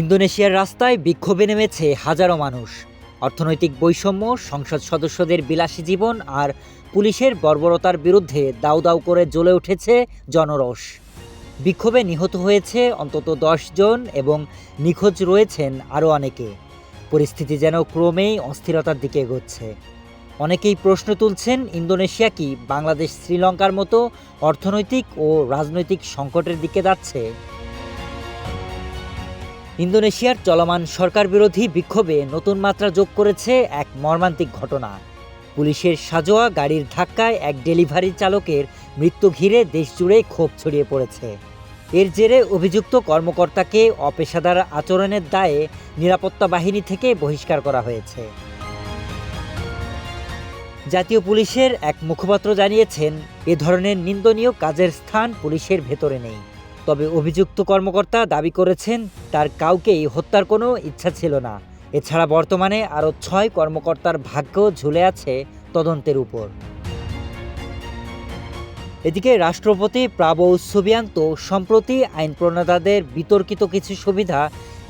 ইন্দোনেশিয়ার রাস্তায় বিক্ষোভে নেমেছে হাজারো মানুষ। অর্থনৈতিক বৈষম্য, সংসদ সদস্যদের বিলাসী জীবন আর পুলিশের বর্বরতার বিরুদ্ধে দাউ দাউ করে জ্বলে উঠেছে জনরস বিক্ষোভে নিহত হয়েছে অন্তত দশ জন এবং নিখোঁজ রয়েছেন আরও অনেকে। পরিস্থিতি যেন ক্রমেই অস্থিরতার দিকে এগোচ্ছে। অনেকেই প্রশ্ন তুলছেন, ইন্দোনেশিয়া কি বাংলাদেশ শ্রীলঙ্কার মতো অর্থনৈতিক ও রাজনৈতিক সংকটের দিকে যাচ্ছে? ইন্দোনেশিয়ার চলমান সরকার বিরোধী বিক্ষোভে নতুন মাত্রা যোগ করেছে এক মর্মান্তিক ঘটনা। পুলিশের সাজোয়া গাড়ির ধাক্কায় এক ডেলিভারি চালকের মৃত্যু ঘিরে দেশজুড়ে ক্ষোভ ছড়িয়ে পড়েছে। এর জেরে অভিযুক্ত কর্মকর্তাকে অপেশাদার আচরণের দায়ে নিরাপত্তা বাহিনী থেকে বহিষ্কার করা হয়েছে। জাতীয় পুলিশের এক মুখপাত্র জানিয়েছেন, এ ধরনের নিন্দনীয় কাজের স্থান পুলিশের ভেতরে নেই। তবে অভিযুক্ত কর্মকর্তা দাবি করেছেন তার কাউকেই হত্যার কোনো ইচ্ছা ছিল না। এছাড়া বর্তমানে আরও ছয় কর্মকর্তার ভাগ্য ঝুলে আছে তদন্তের উপর। এদিকে রাষ্ট্রপতি প্রাবো সুবিয়ান্ত সম্প্রতি আইন প্রণেতাদের বিতর্কিত কিছু সুবিধা,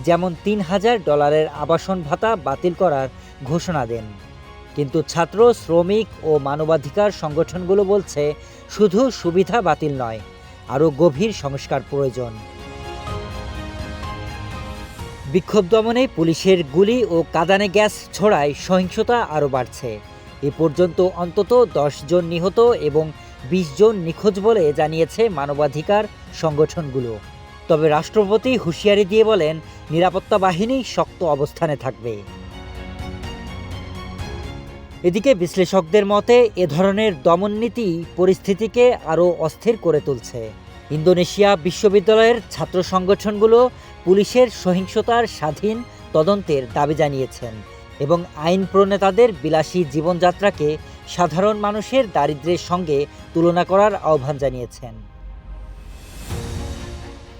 যেমন তিন হাজার ডলারের আবাসন ভাতা বাতিল করার ঘোষণা দেন। কিন্তু ছাত্র, শ্রমিক ও মানবাধিকার সংগঠনগুলো বলছে, শুধু সুবিধা বাতিল নয় আরও গভীর সংস্কার প্রয়োজন। বিক্ষোভ দমনে পুলিশের গুলি ও কাদানে গ্যাস ছড়ায় সহিংসতা আরও বাড়ছে। এ পর্যন্ত অন্তত দশ জন নিহত এবং বিশ জন নিখোঁজ বলে জানিয়েছে মানবাধিকার সংগঠনগুলো। তবে রাষ্ট্রপতি হুঁশিয়ারি দিয়ে বলেন, নিরাপত্তা বাহিনী শক্ত অবস্থানে থাকবে। এদিকে বিশ্লেষকদের মতে, এ ধরনের দমননীতি পরিস্থিতিকে আরও অস্থির করে তুলছে। ইন্দোনেশিয়া বিশ্ববিদ্যালয়ের ছাত্র সংগঠনগুলো পুলিশের সহিংসতার স্বাধীন তদন্তের দাবি জানিয়েছেন এবং আইন প্রণেতাদের বিলাসী জীবনযাত্রাকে সাধারণ মানুষের দারিদ্র্যের সঙ্গে তুলনা করার আহ্বান জানিয়েছেন।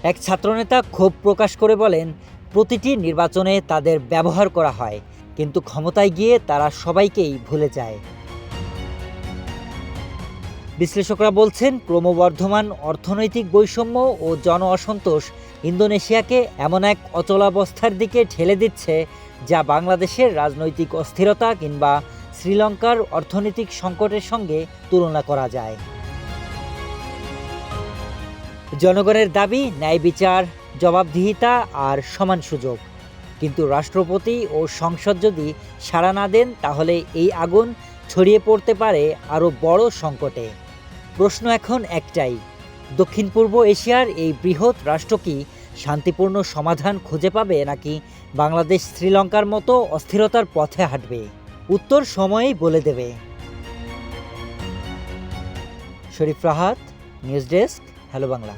এক ছাত্রনেতা ক্ষোভ প্রকাশ করে বলেন, প্রতিটি নির্বাচনে তাদের ব্যবহার করা হয়। কিন্তু ক্ষমতায় গিয়ে তারা সবাইকেই ভুলে যায়। বিশ্লেষকরা বলছেন, ক্রমবর্ধমান অর্থনৈতিক বৈষম্য ও জন অসন্তোষ ইন্দোনেশিয়াকে এমন এক অচলাবস্থার দিকে ঠেলে দিচ্ছে, যা বাংলাদেশের রাজনৈতিক অস্থিরতা কিংবা শ্রীলঙ্কার অর্থনৈতিক সংকটের সঙ্গে তুলনা করা যায়। জনগণের দাবি, ন্যায় বিচার, জবাবদিহিতা আর সমান সুযোগ। কিন্তু রাষ্ট্রপতি ও সংসদ যদি সাড়া না দেন, তাহলে এই আগুন ছড়িয়ে পড়তে পারে আরও বড় সংকটে। প্রশ্ন এখন একটাই, দক্ষিণ পূর্ব এশিয়ার এই বৃহৎ রাষ্ট্র কি শান্তিপূর্ণ সমাধান খুঁজে পাবে নাকি বাংলাদেশ শ্রীলঙ্কার মতো অস্থিরতার পথে হাঁটবে? উত্তর সময়েই বলে দেবে। Sharif Rahat, news desk, hello Bangla.